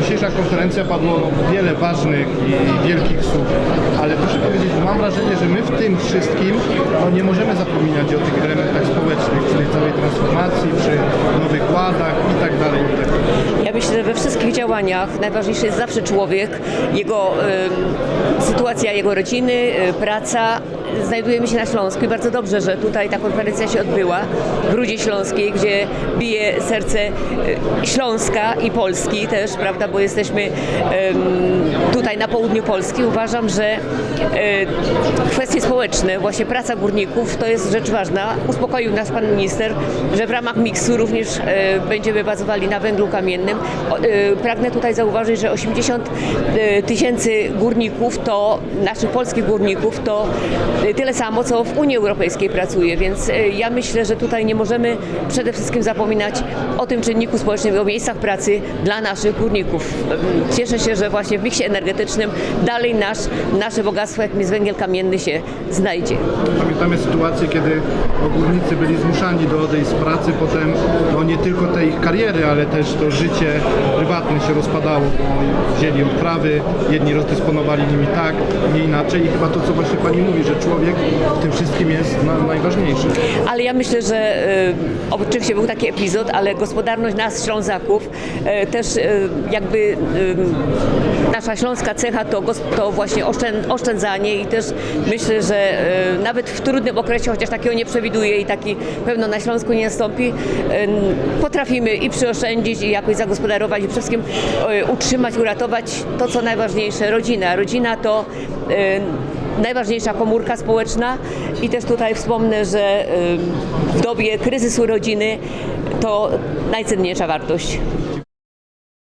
Dzisiejsza konferencja padło wiele ważnych i wielkich słów, ale proszę powiedzieć, mam wrażenie, że my w tym wszystkim no, nie możemy zapominać o tych elementach społecznych, czyli całej transformacji, przy nowych ładach i tak dalej. i tak dalej. Ja myślę, że we wszystkich działaniach najważniejszy jest zawsze człowiek, jego em, sytuacja jego rodziny, e, praca. Znajdujemy się na Śląsku i bardzo dobrze, że tutaj ta konferencja się odbyła w Rudzie Śląskiej, gdzie bije serce e, Śląska i Polski też, prawda, bo jesteśmy tutaj na południu Polski. Uważam, że e, kwestie społeczne, właśnie praca górników to jest rzecz ważna. Uspokoił nas pan minister, że w ramach miksu również e, będziemy bazowali na węglu kamiennym. Pragnę tutaj zauważyć, że 80 e, tysięcy górników to, naszych polskich górników to tyle samo, co w Unii Europejskiej pracuje, więc e, ja myślę, że tutaj nie możemy przede wszystkim zapominać o tym czynniku społecznym, o miejscach pracy dla naszych górników. E, Cieszę się, że właśnie w miksie energetycznym dalej nasz, nasze bogactwo, jakim jest węgiel kamienny się znajdzie. Pamiętamy sytuację, kiedy górnicy byli zmuszani do odejść z pracy, potem no, nie tylko te ich kariery, ale też to życie prywatne się rozpadało, wzięli odprawy, jedni rozdysponowali nimi tak, nie inaczej i chyba to, co właśnie Pani mówi, że człowiek w tym wszystkim jest na, najważniejszy. Ale ja myślę, że e, oczywiście był taki epizod, ale gospodarność nas, Ślązaków, e, też e, jakby e, nasza śląska cecha to, to właśnie oszczęd, oszczędzanie i też myślę, że e, nawet w trudnym okresie, chociaż takiego nie przewiduję i taki pewno na Śląsku nie nastąpi, e, potrafimy i przyoszczędzić i jakoś zagospodarować i przede wszystkim e, utrzymać, uratować to, co najważniejsze, rodzina. Rodzina to e, najważniejsza komórka społeczna i też tutaj wspomnę, że w dobie kryzysu rodziny to najcenniejsza wartość.